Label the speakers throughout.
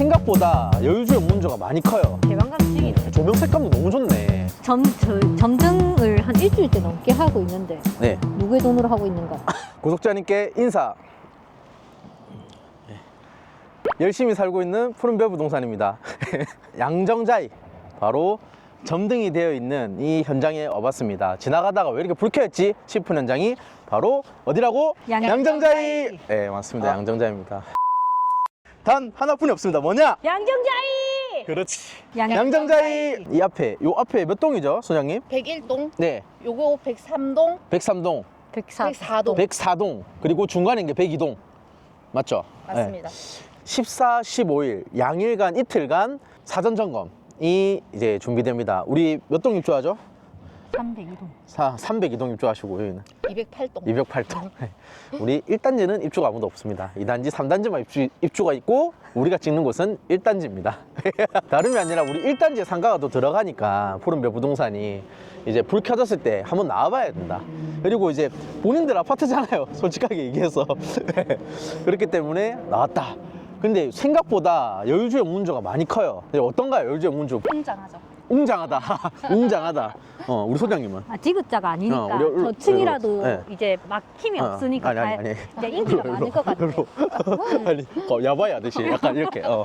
Speaker 1: 생각보다 여유주행 문조가 많이 커요.
Speaker 2: 개방감 찡이네.
Speaker 1: 조명 색감도 너무 좋네.
Speaker 2: 점, 저, 점등을 한 일주일째 넘게 하고 있는데
Speaker 1: 네.
Speaker 2: 누구의 돈으로 하고 있는가?
Speaker 1: 구독자님께 인사. 열심히 살고 있는 푸른별 부동산입니다. 양정자이 바로 점등이 되어 있는 이 현장에 와봤습니다. 지나가다가 왜 이렇게 불쾌했지 싶은 현장이 바로 어디라고?
Speaker 2: 양-
Speaker 1: 양정자이. 네 맞습니다. 양정자입니다. 단 하나뿐이 없습니다. 뭐냐?
Speaker 2: 양정자이!
Speaker 1: 그렇지.
Speaker 2: 양-
Speaker 1: 양정자이. 이 앞에 요 앞에 몇 동이죠, 소장님?
Speaker 3: 101동,
Speaker 1: 네,
Speaker 3: 요거 103동,
Speaker 1: 103동,
Speaker 2: 백사.
Speaker 3: 104동.
Speaker 1: 104동, 그리고 중간에 게 102동. 맞죠? 네.
Speaker 3: 맞습니다.
Speaker 1: 14, 15일 양일간 이틀간 사전 점검이 이제 준비됩니다. 우리 몇 동 입주하죠?
Speaker 2: 302동.
Speaker 1: 사, 302동 입주하시고 여기는
Speaker 3: 208동.
Speaker 1: 208동. 우리 1단지는 입주가 아무도 없습니다. 2단지, 3단지만 입주, 입주가 있고 우리가 찍는 곳은 1단지입니다. 다름이 아니라 우리 1단지에 상가가 또 들어가니까 푸른별 부동산이 이제 불 켜졌을 때 한번 나와봐야 된다. 그리고 이제 본인들 아파트잖아요. 솔직하게 얘기해서. 그렇기 때문에 나왔다. 근데 생각보다 여유주행 문조가 많이 커요. 근데 어떤가요, 여유주행 문조?
Speaker 3: 굉장하죠.
Speaker 1: 웅장하다. 웅장하다. 어, 우리 소장님은?
Speaker 2: 아, 지그자가 아니니까
Speaker 1: 어, 우리 일로-
Speaker 2: 저층이라도.
Speaker 1: 네.
Speaker 2: 이제 막힘이
Speaker 1: 어,
Speaker 2: 없으니까
Speaker 1: 아니, 아니,
Speaker 2: 잘-
Speaker 1: 아니.
Speaker 2: 이제 인기가 많을 것 같아.
Speaker 1: 별로. 아니, 어, 야바이 아저씨. 약간 이렇게. 어.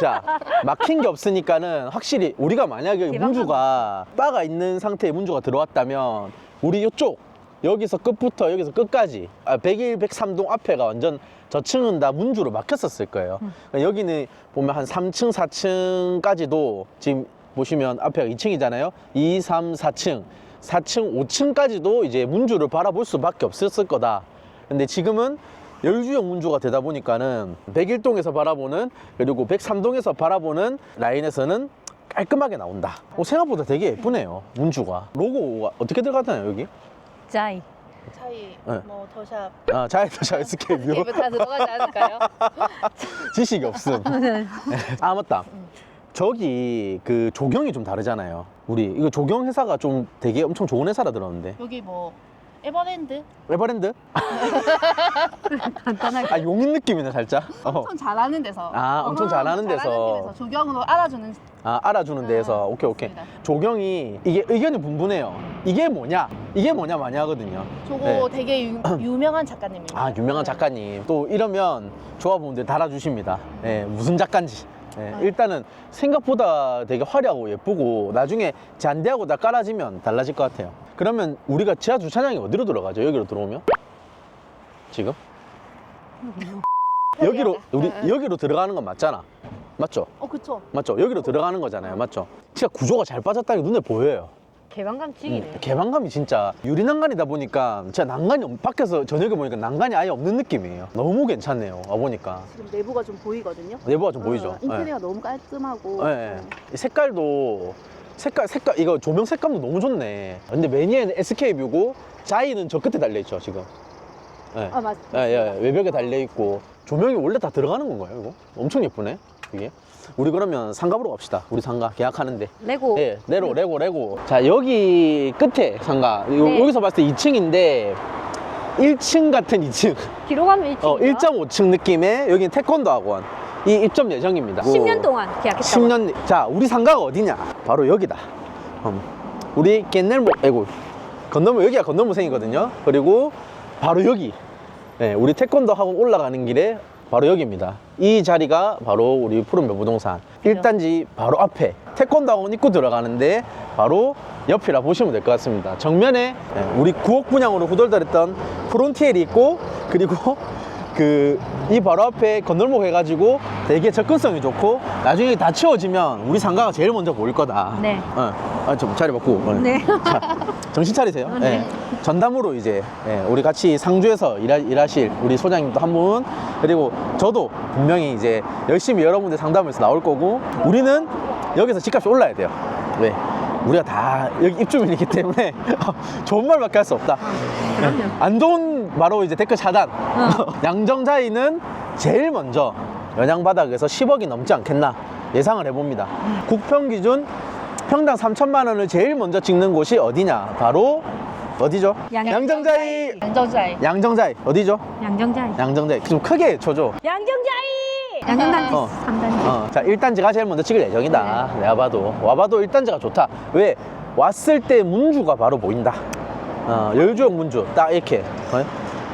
Speaker 1: 자, 막힌 게 없으니까는 확실히 우리가 만약에. 문주가 바가 있는 상태의 문주가 들어왔다면 우리 이쪽 여기서 끝부터 여기서 끝까지 아, 101, 103동 앞에가 완전 저층은 다 문주로 막혔었을 거예요. 그러니까 여기는 보면 한 3층, 4층까지도 지금 보시면 앞에가 2층이잖아요. 2, 3, 4층. 4층, 5층까지도 이제 문주를 바라볼 수밖에 없었을 거다. 근데 지금은 열주형 문주가 되다 보니까는 101동에서 바라보는 그리고 103동에서 바라보는 라인에서는 깔끔하게 나온다. 어, 생각보다 되게 예쁘네요. 문주가. 로고가 어떻게 들어가나요, 여기?
Speaker 2: 자이.
Speaker 3: 차이,
Speaker 1: 네.
Speaker 3: 뭐 더샵,
Speaker 1: 아, 자이더샤 SK뷰.
Speaker 3: 이브 다 들어가지 않을까요?
Speaker 1: 지식이 없음. 아 맞다. 저기 그 조경이 좀 다르잖아요. 우리 이거 조경 회사가 좀 되게 엄청 좋은 회사라 들었는데.
Speaker 3: 여기 뭐 에버랜드
Speaker 1: 에버랜드?
Speaker 2: 간단하게.
Speaker 1: 아 용인 느낌이네 살짝. 어.
Speaker 3: 엄청 잘하는 데서.
Speaker 1: 아, 엄청 잘하는 데서.
Speaker 3: 데서 조경으로 알아주는.
Speaker 1: 아 알아주는 데에서
Speaker 3: 아,
Speaker 1: 오케이 오케이.
Speaker 3: 맞습니다.
Speaker 1: 조경이 이게 의견이 분분해요. 이게 뭐냐? 이게 뭐냐 많이 하거든요.
Speaker 3: 저거
Speaker 1: 네.
Speaker 3: 되게 유, 유명한 작가님입니다.
Speaker 1: 아 유명한
Speaker 3: 네.
Speaker 1: 작가님 또 이러면 조합원들 달아주십니다. 예, 무슨 작가인지. 예,
Speaker 3: 아.
Speaker 1: 일단은 생각보다 되게 화려하고 예쁘고 나중에 잔디하고 다 깔아지면 달라질 것 같아요. 그러면 우리가 지하 주차장이 어디로 들어가죠? 여기로 들어오면? 지금? 여기로 우리
Speaker 3: 네, 네.
Speaker 1: 여기로 들어가는 건 맞잖아. 맞죠?
Speaker 3: 어, 그쵸.
Speaker 1: 맞죠? 여기로 들어가는 거잖아요. 맞죠? 진짜 구조가 잘 빠졌다는 게 눈에 보여요.
Speaker 2: 개방감 찡이네.
Speaker 1: 음, 개방감이 진짜 유리 난간이다 보니까 진짜 난간이 없- 밖에서 저녁에 보니까 난간이 아예 없는 느낌이에요. 너무 괜찮네요. 와 보니까
Speaker 3: 지금 내부가 좀 보이거든요.
Speaker 1: 내부가 좀 보이죠.
Speaker 3: 어, 인테리어가 너무 깔끔하고.
Speaker 1: 네. 네. 이 색깔도 색깔 색깔 이거 조명 색감도 너무 좋네. 근데 매니에는 SK 뷰고 자이는 저 끝에 달려 있죠 지금. 네.
Speaker 3: 아, 맞.
Speaker 1: 예, 예, 외벽에 달려 있고 조명이 원래 다 들어가는 건가요 이거? 엄청 예쁘네 이게. 우리 그러면 상가보러 갑시다. 우리 상가 계약하는데.
Speaker 2: 레고.
Speaker 1: 예, 레고, 레고, 레고. 자, 여기 끝에 상가. 요-
Speaker 2: 네.
Speaker 1: 여기서 봤을 때 2층인데, 1층 같은 2층.
Speaker 2: 뒤로 가면 1층.
Speaker 1: 어, 1.5층 느낌의 여기는 태권도 학원. 이 입점 예정입니다.
Speaker 2: 10년 동안 계약했다고.
Speaker 1: 10년. 자, 우리 상가가 어디냐? 바로 여기다. 음, 우리 깻넬모, 아이고, 건너무, 여기가 건너무생이거든요. 그리고 바로 여기. 네, 우리 태권도 학원 올라가는 길에 바로 여기입니다. 이 자리가 바로 우리 푸른별 부동산 1단지 바로 앞에 태권도 학원 입구 들어가는데 바로 옆이라 보시면 될 것 같습니다. 정면에 네, 우리 9억 분양으로 후덜덜했던 프론티엘이 있고 그리고 그 이 바로 앞에 건널목 해가지고 되게 접근성이 좋고 나중에 다 채워지면 우리 상가가 제일 먼저 보일 거다.
Speaker 2: 네.
Speaker 1: 어, 아, 좀 자리 바꾸고. 어.
Speaker 2: 네.
Speaker 1: 자, 정신 차리세요.
Speaker 2: 어, 네.
Speaker 1: 예. 전담으로 이제 예, 우리 같이 상주에서 일하, 일하 실 우리 소장님도 한 분, 그리고 저도 분명히 이제 열심히 여러분들 상담에서 나올 거고, 우리는 여기서 집값이 올라야 돼요. 왜? 우리가 다 여기 입주민이기 때문에 좋은 말밖에 할 수 없다.
Speaker 2: 그럼요.
Speaker 1: 안 좋은 바로 이제 댓글 차단.
Speaker 2: 어.
Speaker 1: 양정자이는 제일 먼저 연양 바닥에서 10억이 넘지 않겠나 예상을 해봅니다. 국평 기준 평당 3천만 원을 제일 먼저 찍는 곳이 어디냐? 바로 어디죠?
Speaker 2: 양-
Speaker 1: 양정자이.
Speaker 3: 안정자이.
Speaker 1: 양정자이 어디죠?
Speaker 2: 양정자이.
Speaker 1: 양정자이 좀 크게 쳐줘.
Speaker 2: 양정자이! 양념단지
Speaker 1: 어.
Speaker 2: 3단지.
Speaker 1: 어, 자 1단지가 제일 먼저 찍을 예정이다 내가 봐도 와봐도 1단지가 좋다 왜? 왔을 때 문주가 바로 보인다 어, 여유주역 문주 딱 이렇게 어?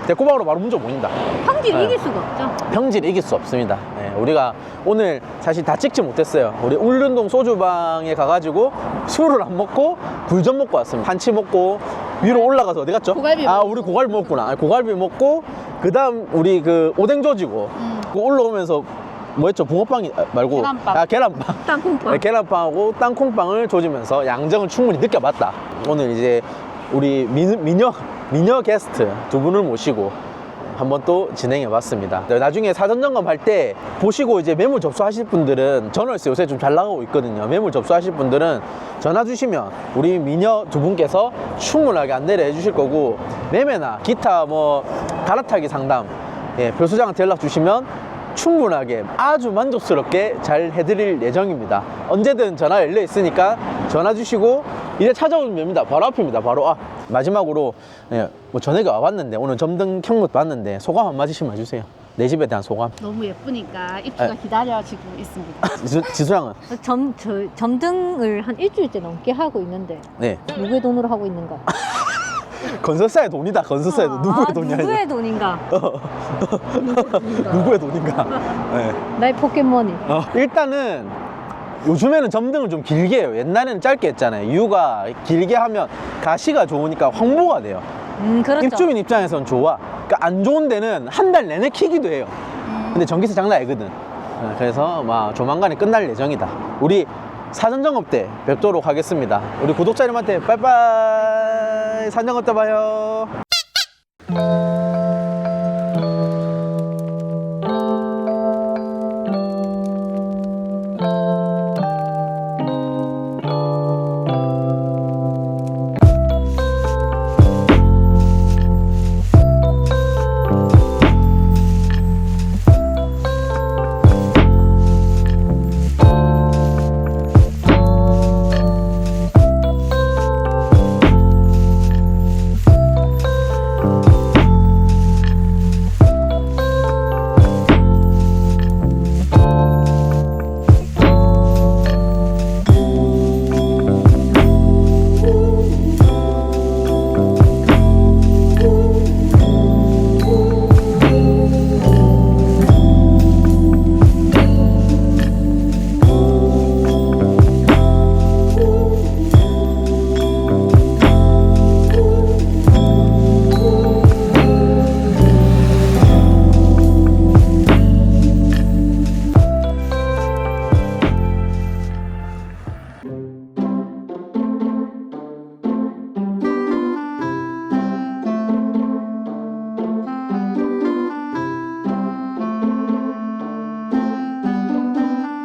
Speaker 1: 대꼬박으로 바로 문주 보인다
Speaker 2: 평질
Speaker 1: 네.
Speaker 2: 이길 수가 없죠.
Speaker 1: 평지를 이길 수 없습니다 네, 우리가 오늘 사실 다 찍지 못했어요 우리 울릉동 소주방에 가가지고 술을 안 먹고 굴전 먹고 왔습니다 한치 먹고 위로 올라가서 어디 갔죠?
Speaker 3: 고갈비
Speaker 1: 아. 우리 고갈비 먹구나 아, 고갈비 먹고 그 다음 우리 그 오뎅 조지고
Speaker 3: 음.
Speaker 1: 그 올라오면서 뭐 했죠? 붕어빵이 아, 말고
Speaker 3: 계란빵.
Speaker 1: 아 계란빵
Speaker 2: 땅콩빵.
Speaker 1: 네, 계란빵하고 땅콩빵을 조지면서 양정을 충분히 느껴봤다. 오늘 이제 우리 미, 미녀 미녀 게스트 두 분을 모시고 한번 또 진행해 봤습니다. 나중에 사전 점검할 때 보시고 이제 매물 접수하실 분들은 전월세 요새 좀 잘 나가고 있거든요. 매물 접수하실 분들은 전화 주시면 우리 미녀 두 분께서 충분하게 안내를 해 주실 거고 매매나 기타 뭐 갈아타기 상담 예, 별수장한테 연락 주시면 충분하게 아주 만족스럽게 잘 해드릴 예정입니다. 언제든 전화 열려 있으니까 전화 주시고 이제 찾아오면 됩니다. 바로 앞입니다. 바로 아 마지막으로 예, 뭐 전화가 와봤는데 오늘 점등 켠것 봤는데 소감 한 마디씩만 해주세요. 내 집에 대한 소감.
Speaker 3: 너무 예쁘니까 입주가
Speaker 1: 네.
Speaker 3: 기다려지고 있습니다.
Speaker 1: 지수, 지수양은
Speaker 2: 점, 저, 점등을 한 일주일째 넘게 하고 있는데
Speaker 1: 네
Speaker 2: 누구의 돈으로 하고 있는가?
Speaker 1: 건설사의 돈이다. 건설사의 돈. 누구의
Speaker 2: 아,
Speaker 1: 돈이 아니라
Speaker 2: 누구의 돈인가?
Speaker 1: 누구의 돈인가. 네.
Speaker 2: 나의 포켓몬이.
Speaker 1: 어, 일단은 요즘에는 점등을 좀 길게 해요. 옛날에는 짧게 했잖아요. 이유가 길게 하면 가시가 좋으니까 황보가 돼요.
Speaker 2: 음, 그렇죠.
Speaker 1: 입주민 입장에선 좋아. 그러니까 안 좋은 데는 한 달 내내 키기도 해요. 근데 전기세 장난 아니거든. 어, 그래서 막 조만간에 끝날 예정이다. 우리 사전 점검 때 뵙도록 하겠습니다. 우리 구독자님한테 빠이빠이 사전 점검 때 봐요.